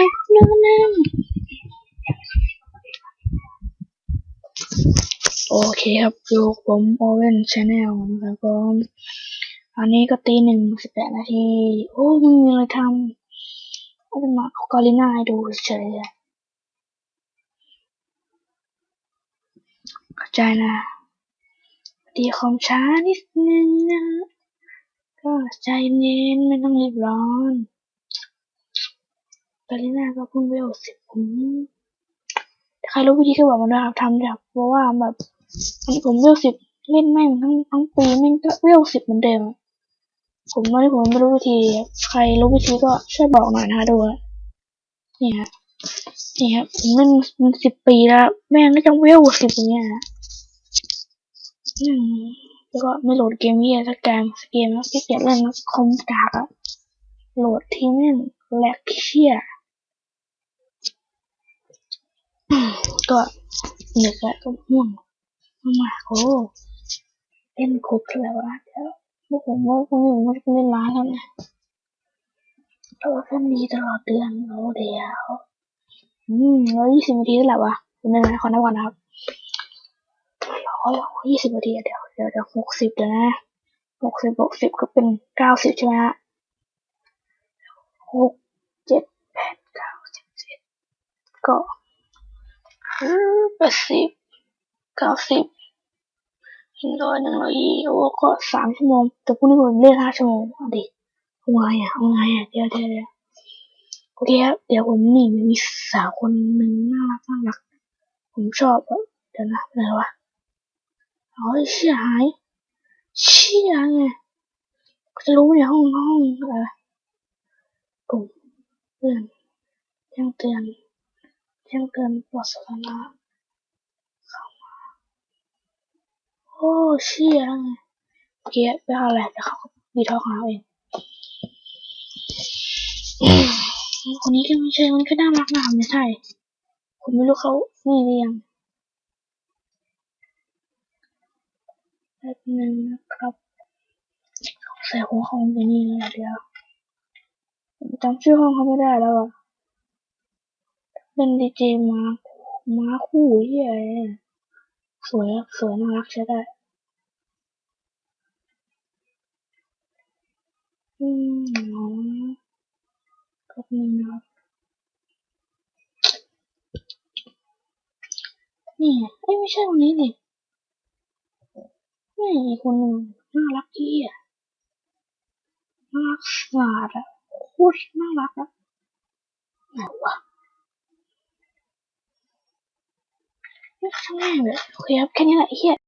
นะเรื่องนึงโอเคครับอยู่กับผมโอเว่นชาแนลนะครับผมอันนี้ก็ตีหนึ่งสิบแปดนาที โอ้ไม่มีอะไรทำก็จะมาเอากอลิน่าให้ดูเฉยๆเข้าใจนะตีของช้านิดนึงนะ ก็ใจเย็นไม่ต้องรีบร้อน กาลิน่าก็เพิ่งเวลสิบผมใครรู้วิธีก็บอกมาด้วยครับทำแบบเพราะว่าแบบอันนี้ผมเวลสิบเล่นแม่งทั้งทั้งปีแม่งก็เวลสิบเหมือนเดิมอะผมตอนนี้ผมไม่รู้วิธี ใครรู้วิธีก็ช่วยบอกหน่อยนะดูอะเนี่ยฮะนี่ครับผมเล่นมันสิบปีแล้ว แม่งก็จะเวลสิบอย่างเงี้ยแล้วก็ไม่โหลดเกมเฮียสักเกมสักเกมแล้วขี้เกียจเล่นคอมกากอะโหลดที่แม่งแลกเชี่ย ก็เหนื่อยแล้วก็ง่วงมากโอ้เล่นครบแล้ววะเดี๋ยวพวกผมว่าพวกนี้ผมจะเล่นร้านแล้วนะโอ้เส้นดีตลอดเดือนโอ้เดียวอืมร้อยยี่สิบนาทีแล้วแหละวะคุณนึงนะขอนับก่อนนะครับร้อยยี่สิบนาทีเดี๋ยวเดี๋ยวเดี๋ยวหกสิบเดี๋ยวนะหกสิบหกสิบก็เป็นเก้าสิบใช่ไหมฮะหกเจ็ดแปดเก้าสิบสิบก็ แปดสิบเก้าสิบหนึ่งร้อยหนึ่งร้อยยี่โอ้ก็สามชั่วโมง แต่พรุ่งนี้ผมเล่นห้าชั่วโมงเอาดิเอาไงอะเอาไงอะเดี๋ยวเดี๋ยวเดี๋ยวโอเคครับเดี๋ยวผมนี่มีสาวคนหนึ่งน่ารักน่ารัก ผมชอบอะเดี๋ยวนะอะไรวะอ๋อเชี่ยหายเชี่ยไงจะรู้ในห้องห้องอะไรกลุ่มเพื่อนแจ้งเตือน แจ้งเตือนบทสนทนาเข้ามา โอ้เชี่ยไงโอเคไปหาอะไรเดี๋ยวเขาดีทอกหาเองคนนี้ก็ไม่ใช่มันก็น่ารักนะไม่ใช่ผมไม่รู้เขานี่หรือยังแป๊บนึงนะครับใส่หัวของไปนี่นะเดี๋ยวจำชื่อห้องเขาไม่ได้แล้วอะ เป็นดีเจมาม้าคู่เฮียอะไรสวยสวยน่ารักใช้ได้ อืมเอานะก็นึงนะครับนี่ไอ้ไม่ใช่ตรงนี้ดินี่อีกคนหนึ่งน่ารักที่อะน่ารักสาดอะโคตรน่ารักอะไหนวะ นี่ข้างล่า